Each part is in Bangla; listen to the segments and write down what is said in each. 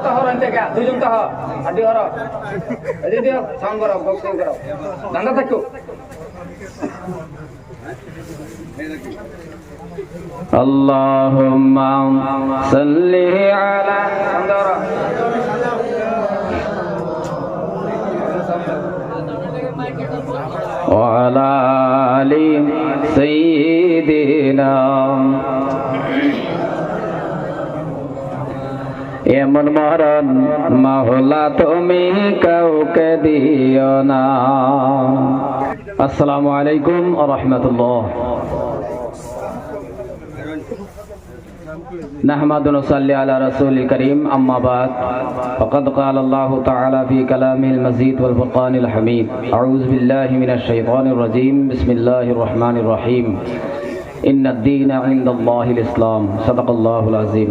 তো হরেন থেকে দুজন তো হ আড্ডি হর এই দিও সাউন্ড করো বক্স করো ধান্দা থাকো اللهم صل على সাউন্ড করো وعلى آل سيدنا এমন মরণ মাহলা তুমি কাউকে দিও না আসসালামু আলাইকুম রহমতুল্লাহ نحمد ونصلي على رسول الكريم أما بعد فقد قال الله تعالى في كلامه المزيد والفرقان الحميد أعوذ بالله من الشيطان الرجيم بسم الله الرحمن الرحيم إن الدين عند الله الإسلام صدق الله العظيم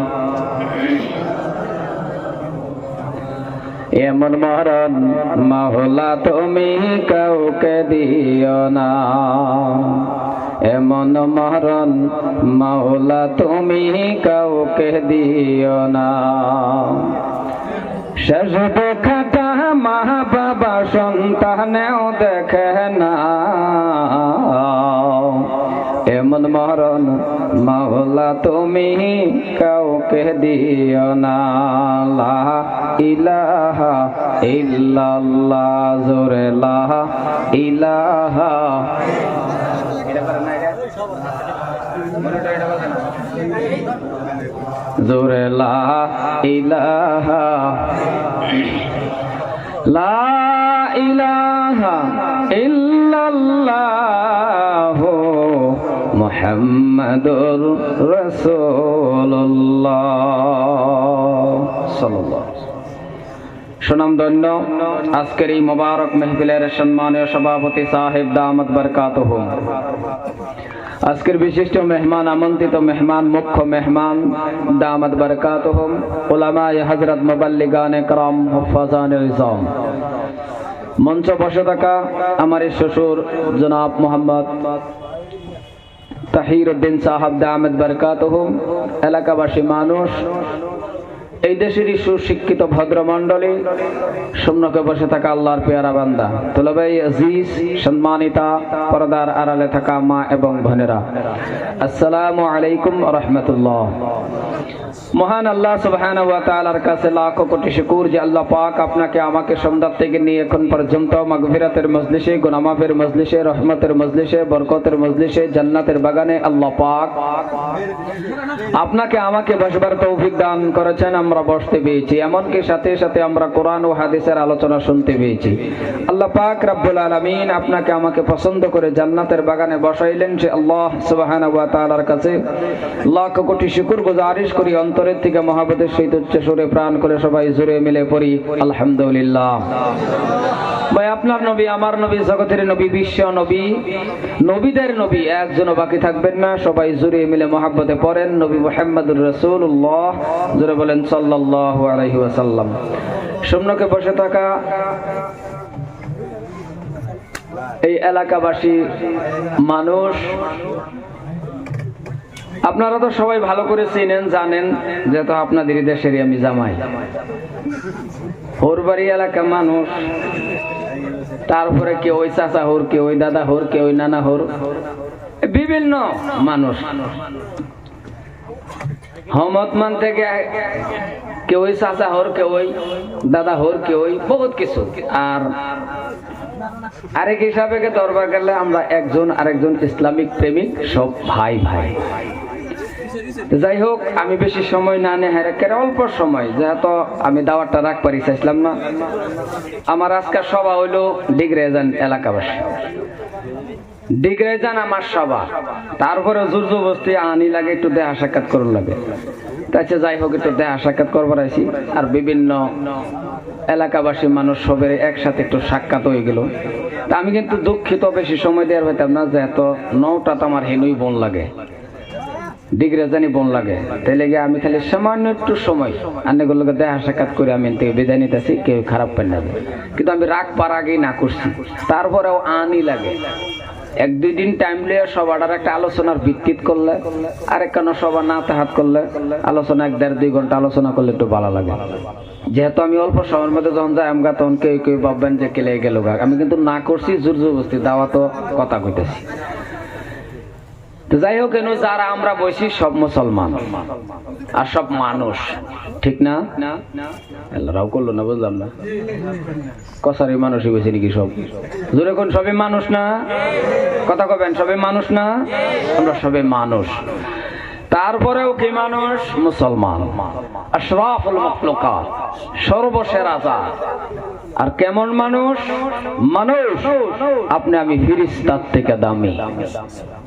এমন মরণ মহলা তুমি কাউকে দিও না। এমন মরণ মহলা তুমি কাউকে দিও না। শেষ দেখাটা মা বাবা সন্তানেও দেখে না। এমন মরণ মাওলা তুমি কাউকে দিও না। ইলাহা ইল্লাল্লাহ, জোরে লা ইলাহা। জোরে লা ইলাহা। লা ইলাহা ইল্লাল্লাহ। মুহাম্মাদুর রাসূলুল্লাহ। সাল্লাল্লাহু সুনামধন্য আজকের এই মোবারক মেহফিলের সম্মানীয় সভাপতি সাহেব দামত বরকাতহ। আজকের বিশিষ্ট মেহমান, আমন্ত্রিত মেহমান, মুখ্য মেহমান দামত বরকাত ওলামা হজরত মুবাল্লিগান করম হফাজান ইসলাম মঞ্চ বসে থাকা আমার শ্বশুর জনাব মোহাম্মদ তাহির উদ্দিন সাহাব দামদ বরকাত এলাকাবাসী মানুষ এই দেশেরই সুশিক্ষিত ভদ্রমণ্ডলী সম্মুখে বসে থাকা আল্লাহর পেয়ারা বান্দা। তুলবাই আজিজ, সম্মানিতা, পর্দার আড়ালে থাকা মা এবং বোনেরা। আসসালামু আলাইকুম রহমতুল্লাহ। মহান আল্লাহ সুবহান ওয়া কাছে লাখো কোটি শুকুর যে আল্লাহ পাক আপনাকে আমাকে সন্ধ্যা থেকে নিয়ে এখন পর্যন্ত মাগফিরাতের মজলিসে, গুনামাফের মজলিসে, রহমতের মজলিসে, বরকতের মজলিসে, জান্নাতের বাগানে আল্লাহ পাক আপনাকে আমাকে বসবার তৌফিক দান করেছেন। আমরা বসতে পেয়েছি, এমনকি সাথে সাথে আমরা কোরআন ও হাদিসের আলোচনা শুনতে পেয়েছি। আল্লাহ পাক রাব্বুল আলামিন আপনাকে আমাকে পছন্দ করে জান্নাতের বাগানে বসাইলেন, সে আল্লাহ সুবহানাহু ওয়া তাআলার কাছে। লাখ কোটি শুকর গুজারিশ করি অন্তরের থেকে মহাবতের সহিত উচ্চ সুরে প্রাণ করে সবাই জুড়ে মিলে পড়ি, আলহামদুলিল্লাহ। ভাই, আপনার নবী, আমার নবী, জগতের নবী, বিশ্ব নবী, নবীদের নবী, একজনও বাকি থাকবেন না, সবাই জুড়ে মিলে মহাব্বতে পড়েন, নবী মোহাম্মদুর রসুল্লাহ জুড়ে বলেন সাল্লাহ বসে থাকা এই এলাকাবাসী মানুষ, আপনারা তো সবাই ভালো করে চিনেন, জানেন, যেহেতু আপনাদের দেশেরই আমি জামাই। হোরবাড়ি এলাকা মানুষ, তারপরে কেউ ওই চাচা হোর, কেউ ওই দাদা হোর, কেউ ওই নানা হোর, বিভিন্ন মানুষ। হমতমান থেকে কেউ চাচা হোর কেউ দাদা হোর কেউ বহুত কিছু আর আরেক হিসাবে দরবার গেলে আমরা একজন আরেকজন ইসলামিক প্রেমিক সব ভাই ভাই যাই হোক আমি বেশি সময় না নিয়ে হেরেকের অল্প সময় যেহেতু আমি দাওয়াতটা রাখ পারি চাইছিলাম না আমার আজকের সভা হইল ডিগ্রেজান এলাকাবাসী ডিগ্রেজান আমার সভা। তারপরে জুর্জু বস্তি আনি লাগে, একটু দেহা সাক্ষাৎ করুন লাগে। তাইছে যাই হোক, একটু দেহা সাক্ষাৎ করবার আইছি। আর বিভিন্ন এলাকাবাসী মানুষ সবের একসাথে একটু সাক্ষাৎ হয়ে গেল। তা আমি কিন্তু দুঃখিত, বেশি সময় দেওয়ার হইতাম না যে এত নৌটা তো আমার হেনুই বোন লাগে। ডিগ্রে জানি বোন লাগে। তাইলে গিয়ে আমি খালি সামান্য একটু সময় আন্নেগুলোকে দেখা সাক্ষাৎ করে আমি থেকে বিদায় নিতেছি, কেউ খারাপ পাই না। কিন্তু আমি রাগ পার আগেই না করছি। তারপরেও আনি লাগে। এক, দুই দিন টাইম লিয়ে সবার একটা আলোচনার ভিত্তিত করলে আরেক কেন সবার না হাত করলে, আলোচনা এক দেড়, দুই ঘণ্টা আলোচনা করলে একটু ভালো লাগে। যেহেতু আমি অল্প সময়ের মধ্যে যখন যাই, আমগা তখন কেউ কেউ ভাববেন যে কেলে গেল আমি কিন্তু না করছি, জোর জবরদস্তি দাওয়া তো কথা কইতেছি। তো যাই হোক কেন যারা আমরা বসি, সব মুসলমান। আর সব মানুষ। ঠিক না? রাও করল না, বুঝলাম না। কসারি মানুষই বসে নাকি সব? জোরে কোন, সবই মানুষ না? কথা কবেন, সবই মানুষ না? আমরা সবে মানুষ। তারপরেও কি মানুষ? মুসলমান। সর্বসেরা জাত আর কেমন মানুষ? মানুষ। আপনি, আমি ফিরিস্তার থেকে দামি।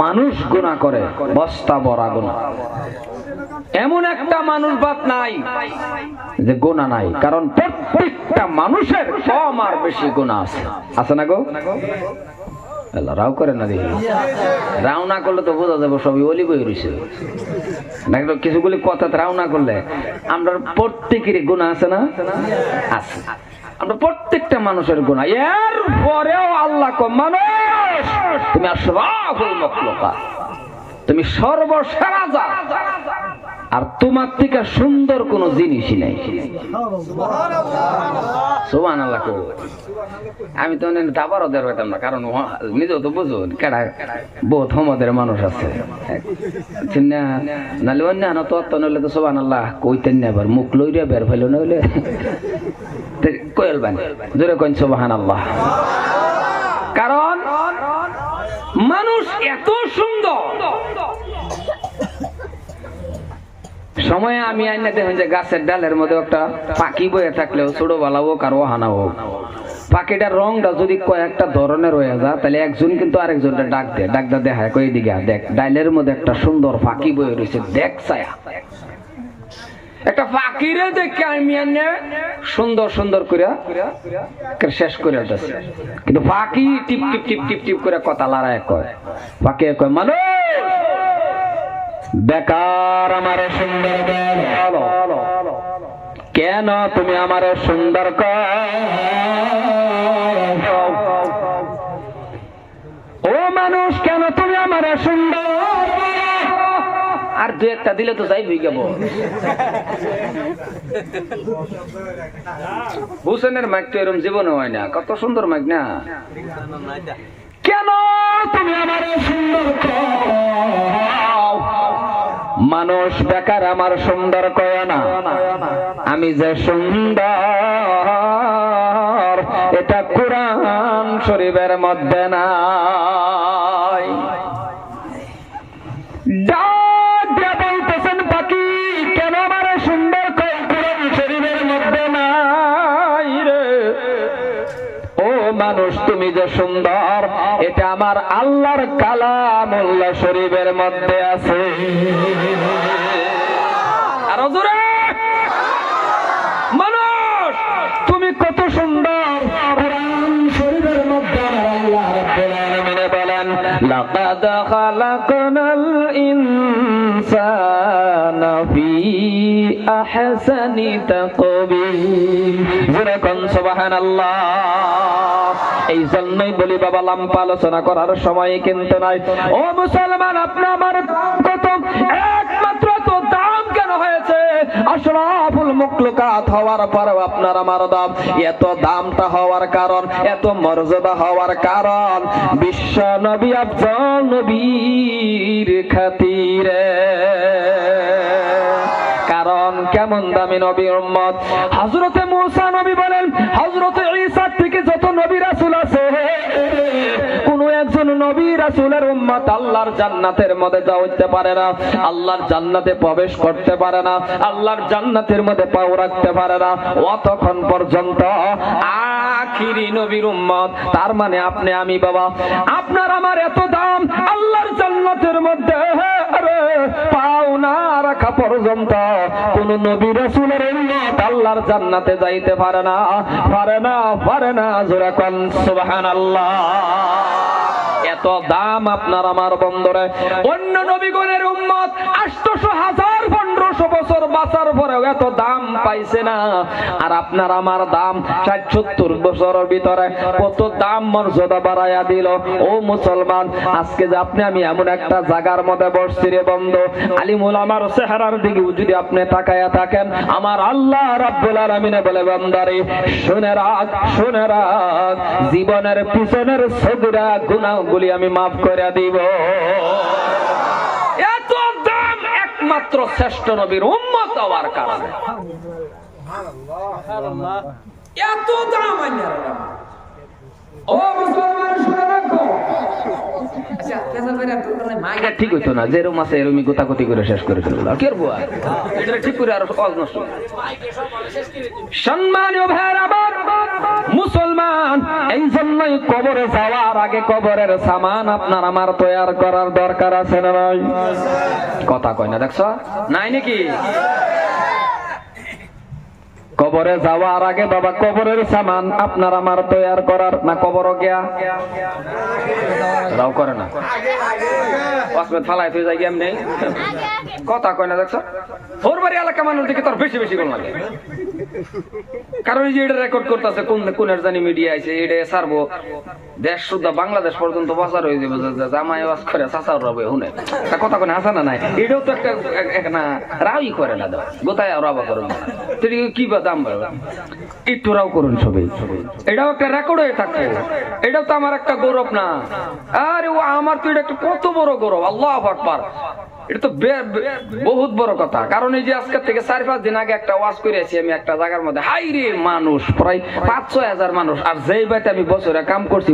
মানুষ গুণা করে, বস্তা বড়া গুণা এমন একটা মানুষ বাদ নাই যে গুণা নাই, কারণ প্রত্যেকটা মানুষের কম আর বেশি গুণা আছে। আছে না গো? রাও করে না দেখি। রাও না করলে তো বোঝা যাবে সবই অলি বই রয়েছে কিছুগুলি কথা রাও না করলে আমরা প্রত্যেকেরই গুণা আছে না? আছে। আমরা প্রত্যেকটা মানুষের গুণা এর পরেও আল্লাহ কো মানুষ। তুমি তুমি সর্বসেরা যা। আর তোমার থেকে সুন্দর কোনো জিনিসই নাই। সোমান আল্লাহ। আমি তো দাবার ওদের হইতাম না, কারণ নিজেও তো বুঝো কেডা বহুত হমদের মানুষ আছে। চিন্না নালে অন্য তো নইলে তো সোবান আল্লাহ কইতেন না, এবার মুখ লইরে বের ফেলো নইলে। জোরে কইন আল্লাহ কারণ মানুষ এত সুন্দর। সময়ে আমি আইনা দেখেন যে গাছের ডালের মধ্যে একটা পাখি বয়ে থাকলেও ছোট বালা হোক আর ওহানা হোক, পাখিটার রংটা যদি কয়েকটা ধরনের হয়ে যায়, তাহলে একজন কিন্তু আরেকজনটা ডাক দেয়। ডাক দেখায়, কই দেখ ডাইলের মধ্যে একটা সুন্দর পাখি বয়ে রয়েছে দেখ ছায়া। একটা পাখিরে দেখে আমি সুন্দর সুন্দর করে শেষ করে দিচ্ছে কিন্তু পাখি টিপ টিপ টিপ টিপ টিপ করে কথা লড়াই কয়। পাখি কয়, মানুষ, বেকার আমার সুন্দর কেন তুমি আমার সুন্দর? ও মানুষ, কেন তুমি আমার সুন্দর আর দু একটা দিলে তো যাই হয়ে গেব। হুসেনের মাইক তো এরম জীবনে হয় না, কত সুন্দর মাইক না? কেন তুমি আমার সুন্দর মানুষ বেকার, আমার সুন্দর কয় না। আমি যে সুন্দর, এটা কোরআন শরীফের মধ্যে নাই সুন্দর। এটা আমার আল্লাহর কালামুল্লাহ শরীফের মধ্যে আছে। মানুষ তুমি কত সুন্দর। মধ্যে বলেন আহসানি তাকবি সুবহানাল্লাহ। এই জন্যই বলি, বাবা, লাম্পা আলোচনা করার সময় কিন্তু নাই ও মুসলমান, আপনি আমার কত এক আশরাফুল মুখলুকাত হওয়ার পরেও আপনার আমার দাম এত দামটা হওয়ার কারণ, এত মর্যাদা হওয়ার কারণ। বিশ্ব নবী, আফজল নবীর খাতিরে। কারণ কেমন দামি নবী উম্মত। হযরতে মূসা নবী বলেন, হযরতে ঈসা থেকে যত নবী রাসূল নবী রাসূলের উম্মত আল্লাহর জান্নাতের মধ্যে যাইতে পারে না, আল্লাহর জান্নাতে প্রবেশ করতে পারে না, আল্লাহর জান্নাতের মধ্যে পাও রাখতে পারে না। অতক্ষণ পর্যন্ত আখিরি নবীর উম্মত, তার মানে আপনি আমি বাবা। আপনার আমার এত দাম, আল্লাহর জান্নাতের মধ্যে আরে পাও না রাখা পর্যন্ত। কোন নবী রাসূলের উম্মত আল্লাহর জান্নাতে যাইতে পারে না পারে না পারে না, জোরা সুবহানাল্লাহ। এত দাম আপনার আমার বন্দরে। অন্য নবীগণের উম্মত আটশো হাজার পনেরোশো বছর বাঁচার পরেও এত দাম পাইছে না। আর আপনার আমার দাম ষাট সত্তর বছরের ভিতরে কত দাম মর্যাদা বাড়াইয়া দিল। ও মুসলমান, আজকে যে আপনি, আমি এমন একটা জায়গার মধ্যে বসছি রে বন্ধ। আলিমুল আমার চেহারার দিকে যদি আপনি তাকায়া থাকেন, আমার আল্লাহ রাব্বুল আলামিনে বলে, বান্দারে, শুনে রাখ শুনে রাখ। জীবনের পিছনের সদরা গুনাহগুলি আমি মাফ করে দিব। একমাত্র শ্রেষ্ঠ নবীর উম্মত হওয়ার কারণে। এত দাম আইনারা। মুসলমান শুনে কবরে যাওয়ার আগে কবরের সামান আপনার আমার তৈয়ার করার দরকার আছে না ভাই কথা কয় না, দেখছ? নাই নাকি? কবরে যাওয়ার আগে বাবা কবরের সামান আপনার আমার তৈয়ার করার, না কবর গিয়া? করে না। কথা কয় না দেখছ? ওর বাড়ি এলাকা মানুষ দিকে তোর বেশি বেশি কোন লাগে। কারণ এই যে এটা রেকর্ড করতেছে, কোন কোনের জানি মিডিয়া আছে এটা ছাড়বো। দেশ শুদ্ধ বাংলাদেশ পর্যন্ত প্রচার হয়ে যাবে জামাই ওয়াজ করে, চাচার রবে হুনে তা কথা কোনে হাসা না নাই। এটাও তো একটা এক- না, রাওই করে না দাও গোতায় রাবা করুন না। তো এটাকে কি বা দাম একটু রাও করুন সবাই এটাও একটা রেকর্ড হয়ে থাকে এটাও তো আমার একটা গৌরব না। আরে ও, আমার তো এটা একটা কত বড় গৌরব। আল্লাহ আকবার। বহুত বড় কথা। কারণ এই যে আজকের থেকে চার পাঁচ দিন আগে একটা ওয়াজ করেছি আমি একটা জায়গার মধ্যে। হাই মানুষ, প্রায় হাজার মানুষ। আর যেই বাইতে আমি বছরে কাম করছি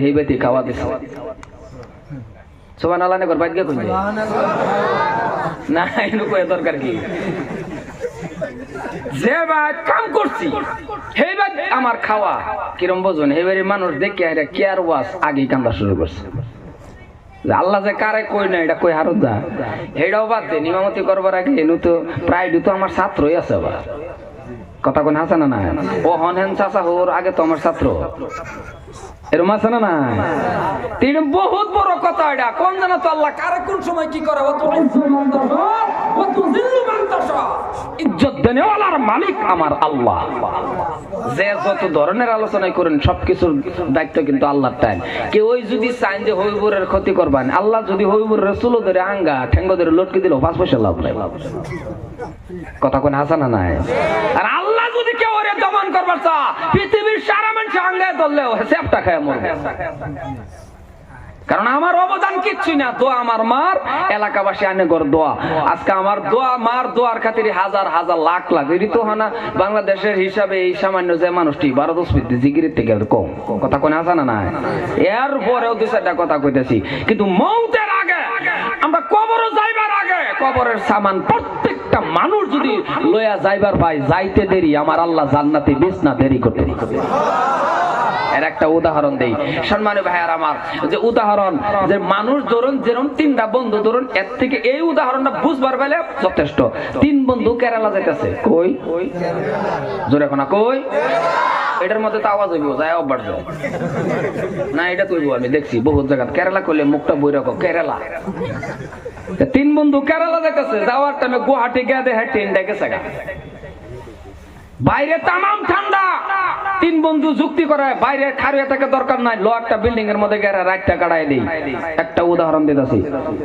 সেই বাইতে খাওয়া না দরকার কি? যে কাম করছি আমার খাওয়া। কিরম বোঝুন? এবারে মানুষ দেখে কেয়ার ওয়াশ আগেই কামটা শুরু করছে। আল্লাহ যে কারে কই না, এটা কই হারত দা এটাও বাদ দে, নিমামতি করবার আগে এনু তো প্রায় তো আমার ছাত্রই আছে আবার। কথা কোন হাসানা না ও হন হেন চাচা হোর, আগে তো আমার ছাত্র। আল্লাহ যত ধরনের করেন দায়িত্ব কিন্তু আল্লাহর টাইম। কেউ যদি চাইন যে হইবুরের ক্ষতি করবেন, আল্লাহ যদি হইবুরের চুলো ধরে আঙ্গা ঠেঙ্গ ধরে লটকে দিল, পাঁচ পয়সা লাভ নাই। কথা কোন হাসানা নাই? আর ওরে করবার চা পৃথিবীর সারা মানুষ আঙ্গায় ধরলেও সেপটা খায় মরবে। কারণ আমার অবদান কিচ্ছুই না, দোয়া আমার মার, এলাকাবাসী আনে গর দোয়া। আজকে আমার দোয়া, মার দোয়ার খাতিরে হাজার হাজার লাখ লাখ। এটি তো হানা বাংলাদেশের হিসাবে এই সামান্য যে মানুষটি বারো দশ ফিট জিগিরির থেকে কম। কথা কোনে আসা না এর পরেও দু চারটা কথা কইতেছি। কিন্তু মৌতের আগে, আমরা কবরও যাইবার আগে কবরের সামান প্রত্যেকটা মানুষ যদি লয়া যাইবার পায় যাইতে দেরি, আমার আল্লাহ জান্নাতে বিছনা দেরি করতে একটা উদাহরণ দেই। সম্মানীয় আমার, যে উদাহরণ, যে মানুষ ধরুন, যেরকম তিনটা বন্ধু, ধরুন, এর থেকে এই উদাহরণটা বুঝবার পেলে যথেষ্ট। তিন বন্ধু কেরালা যাইতেছে। কই? জোরে এখন কই? এটার মধ্যে তো আওয়াজ হইব, যায় অব্বার যায় না, এটা তুইব আমি, দেখছি, বহুত জায়গা। কেরালা করলে মুখটা বই রাখো কেরালা। তিন বন্ধু কেরালা দেখতেছে যাওয়ার টাইমে গুয়াহাটি গিয়ে দেখে ট্রেন ডেকেছে গা। বাইরে তামাম ঠান্ডা। তিন বন্ধু যুক্তি করে বাইরে খারিয়া থেকে দরকার নাই। লো একটা বিল্ডিং এর মধ্যে গেলে রাতটা কাটাই দিই। একটা উদাহরণ দিতেছি।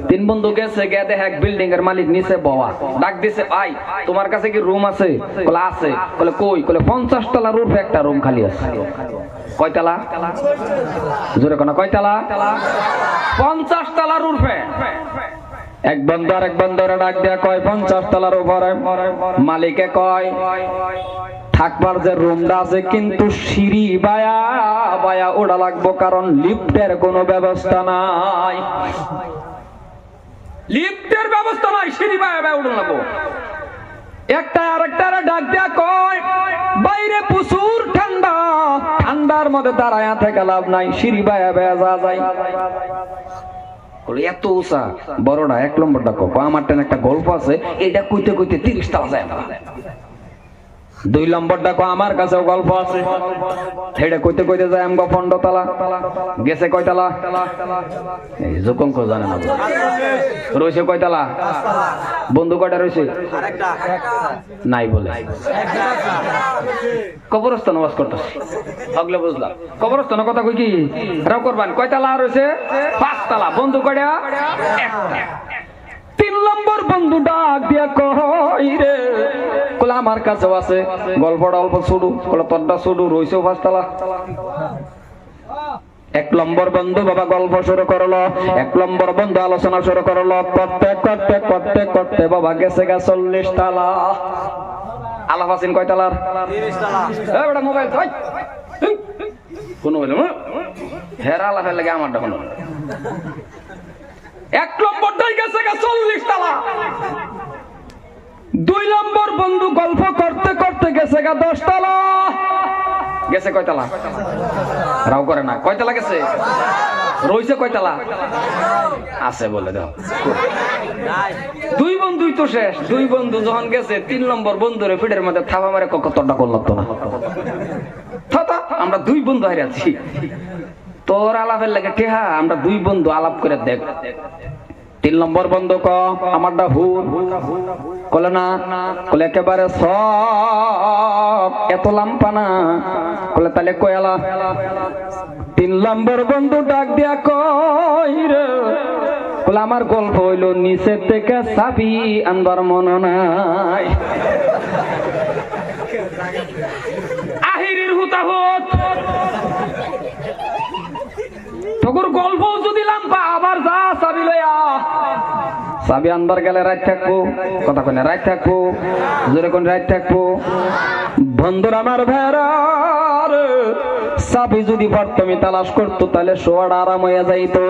তিন বন্ধু গেছে গে দেখে এক বিল্ডিং এর মালিক নিচে বওয়া। ডাক দিছে, ভাই, তোমার কাছে কি রুম আছে? বলে আছে। বলে কই? বলে পঞ্চাশ তলার রুফে একটা রুম খালি আছে। কয়তলা জোরে কোনা কয়তলা পঞ্চাশ তলার রুফে এক বন্ধু আর এক বন্ধুরে ডাক দিয়া কয়, পঞ্চাশ তলার উপরে। মালিকে কয়, থাকবার যে রুমটা আছে কিন্তু সিঁড়ি বায়া বায়া ওড়া লাগবো কারণ লিফটের কোনো ব্যবস্থা নাই। লিফটের ব্যবস্থা নাই, সিঁড়ি বায়া বায়া উড়া লাগবো। একটা আরেকটা ডাক দিয়া কয়, বাইরে প্রচুর ঠান্ডা। ঠান্ডার মধ্যে দাঁড়ায় থেকে লাভ নাই, সিঁড়ি বায়া বায়া যা যায় এত উঁচা বড়টা এক নম্বরটা কপ আমার টেন একটা গল্প আছে, এটা কইতে কইতে তিরিশটা যায় দুই নম্বরটা কো আমার কাছেও গল্প আছে। সেটা কইতে কইতে যায়, আমগো পনেরো তালা গেছে কয়তালা? এই জোকঙ্ক জানে না রয়েছে কয়তালা? বন্ধু কয়টা রয়েছে নাই বলে। কবরস্থান ওয়াজ করতেছি। হগলে বুঝলাম কবরস্থানের কথা কই কি? রাও করবান। কয়তালা রয়েছে পাঁচতলা। বন্ধু কয়টা? তিন নম্বর বন্ধু ডাক দিয়া কই রে আমার কাছেও আছে। গল্পটা অল্প শুরু কলে তোরটা শুরু রইছেও পাঁচতলা এক নম্বর বন্ধু বাবা গল্প শুরু করল এক নম্বর বন্ধু আলোচনা শুরু করল করতে করতে করতে করতে বাবা গেছে গা চল্লিশ তালা। আলাপ আছেন কয় তালার? মোবাইল কোন হইল হেরা আলাপের লাগে আমারটা কোনো এক নম্বরটাই গেছে গা চল্লিশ তালা। দুই নম্বর বন্ধু গল্প করতে করতে গেছে গা দশ তালা গেছে কয়তালা? রাও করে না। কয়তালা গেছে? রইছে কয়তালা? আছে বলে দাও। দুই বন্ধুই তো শেষ। দুই বন্ধু যখন গেছে, তিন নম্বর বন্ধুরে ফিডের মধ্যে থাবা মারে কতটা করল তো না। আমরা দুই বন্ধু হারে আছি। তোর আলাপের লাগে ঠেহা, আমরা দুই বন্ধু আলাপ করে দেখ। তিন নম্বর বন্ধু ক আমারটা হুর কলে না, কলে একেবারে সব। এত লাম্পানা কলে তাহলে কয়ালা। তিন নম্বর বন্ধু ডাক দিয়া কই রে, কলে আমার গল্প হইল, নিচের থেকে চাবি আনবার মন নাই। আহিরির হুতাহুত। তোর গল্প যদি লাম্পা আবার যা চাবি লইয়া চাবি আনবার গেলে রাত থাকব। কথা কনে রাত থাকব। জোরে কোন রাত থাকব। বন্ধুর আমার ভেড়ার চাবি যদি প্রথমে তালাশ করতো, তাহলে শোয়াটা আরাম হয়ে যাইতো।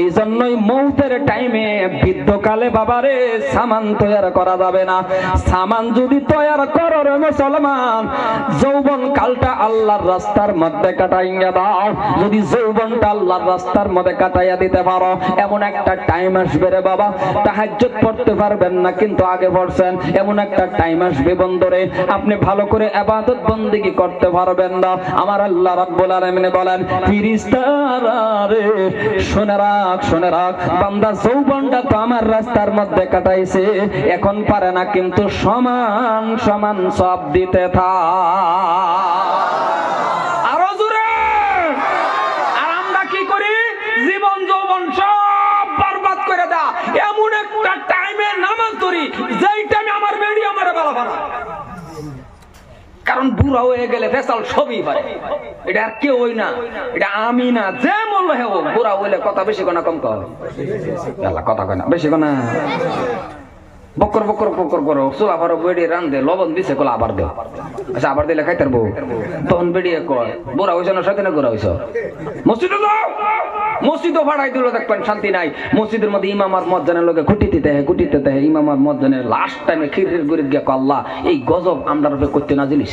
এই জন্যই মৌতের টাইমে বৃদ্ধকালে বাবারে সামান তৈরি করা যাবে না। সামান যদি তৈরি করো রে মুসলমান যৌবন কালটা আল্লাহর রাস্তার মধ্যে কাটাইয়া দাও। যদি যৌবনটা আল্লাহর রাস্তার মধ্যে কাটাইয়া দিতে পারো, এমন একটা টাইম আসবে রে বাবা। তাহাজ্জুদ পড়তে পারবেন না, কিন্তু আগে পড়ছেন। এমন একটা টাইম আসবে বন্ধরে। আপনি ভালো করে ইবাদত বন্দেগি করতে পারবেন না। আমার আল্লাহ রাব্বুল আলামিন বলেন, ফিরিস্তারা রে, শুনে রাখ শুনে রাখ। বান্দা যৌবনটা তো আমার রাস্তার মধ্যে কাটাইছে, এখন পারে না, কিন্তু সমান সমান সব দিতে থাক আরও জোরে আর আমরা কি করি জীবন যৌবন সব বরবাদ করে দেয়া এমন একটা টাইমে নামাজ ধরি যেই টাইমে আমার বেড়ি আমার বেলা ভাড়া কারণ বুড়া হয়ে গেলে ফেসাল সবই পারে এটা আর কেউ না। এটা আমি না, যে মূল্য হেও বুড়া হইলে কথা বেশি কোনা কম কথা কথা কয় বেশি কোনা বকর বকর বকর করো চুলা ভরো রান দে লবণ দিছে, কোলা আবার দে। আচ্ছা আবার দিলে খাইতার বউ তখন বেড়িয়ে কয় বোরা হইছ না সাথে না গোড়া হইছ? মসজিদে যাও মসজিদও ভাড়াই দিল, দেখবেন শান্তি নাই। মসজিদের মধ্যে ইমামার মজ্জানের লোকে খুঁটিতে দেয় খুঁটিতে দেয়। ইমামার মজ্জানের লাস্ট টাইমে খিরের গরিব গিয়া আল্লাহ, এই গজব আমরা করতে না জিনিস?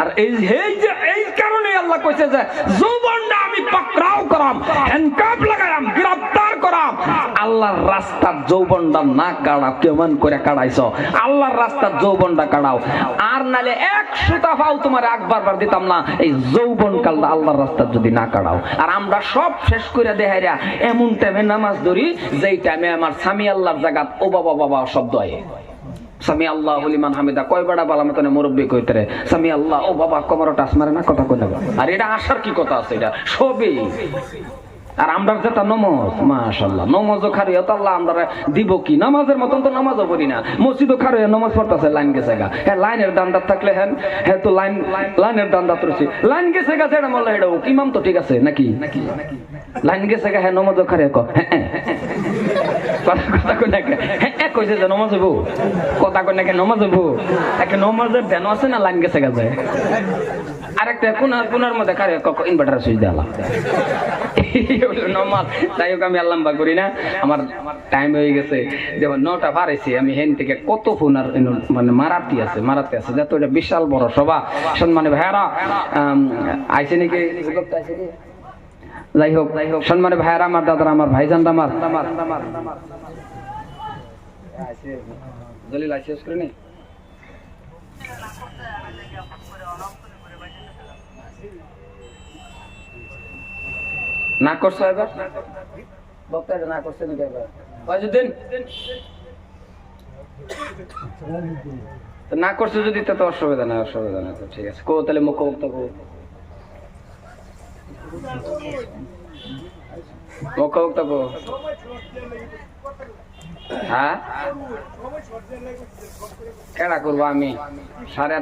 আর এই যে, এই কারণে আল্লাহ কইছে যে আমি পাকড়াও করাম হ্যান্ডকাপ লাগায়াম গ্রেফতার করাম। আল্লাহর রাস্তার যৌবনটা না কাড়াও, কেমন করে কাড়াইছো? আল্লাহর রাস্তার যৌবনটা কাড়াও। আর নালে এক সুতা পাও তোমার একবার বার দিতাম না, এই যৌবন কালটা আল্লাহর রাস্তার যদি না কাড়াও। আর আমরা সব শেষ করে দেহাইরা এমন টাইমে নামাজ ধরি, যেই টাইমে আমার স্বামী আল্লাহর জাগাত, ও বাবা বাবা শব্দ হয়। সামি আল্লাহ লিমান হামিদা। কয় বেড়া বালা মতনে মুরব্বী কইতে রে সামি আল্লাহ, ও বাবা কমর টাস মারে না কথা কই না আর এটা আসার কি কথা আছে এটা? সবই। আর আমরা যেটা নমজ মাশাল্লাহ নমজও খারি তো আল্লাহ আমরা দিব কি? নামাজের মতন তো নামাজও পড়ি না। মসজিদও খারি নমাজ পড়তেছে, লাইন গেছে গা। হ্যাঁ লাইনের দান্দাত থাকলে হ্যাঁ হ্যাঁ তো লাইন, লাইনের দান্দাত রয়েছে। লাইন গেছে গা যেটা মল্লা, এটা ইমাম তো ঠিক আছে, নাকি? লাইন গেছে গা হ্যাঁ নমাজও খারি ক হ্যাঁ হ্যাঁ। কথা কথা কই নাকি কইছে যে নমাজ হব কথা কই নাকি নমাজ হব একে নমাজের ধ্যান আছে না লাইন গেছে গেছে। আরেকটা কোনার কোনার মধ্যে ইনভার্টার সুইচ দেওয়া নমাজ। যাই হোক, আমি আল্লাহ করি না। আমার টাইম হয়ে গেছে। যেমন নটা পারেছি আমি হেন থেকে কত ফোন আর মানে মারাতি আছে মারাতি আছে। যাতে ওটা বিশাল বড় সভা। সম্মানে ভাইয়ারা আইছে নাকি? যাই হোক যাই হোক সম্মানে ভাইয়ারা, আমার দাদারা, আমার ভাইজান আমার দলিল শেষ করে নি? না করছ এবার? বক্তা এটা না করছে নাকি এবার? তো না করছ যদি, তো অসুবিধা নাই অসুবিধা নাই, তো ঠিক আছে। কো তাহলে মুখ বক্তা কো মুখ বক্তা কো হ্যাঁ? কেডা করব আমি? সাড়ে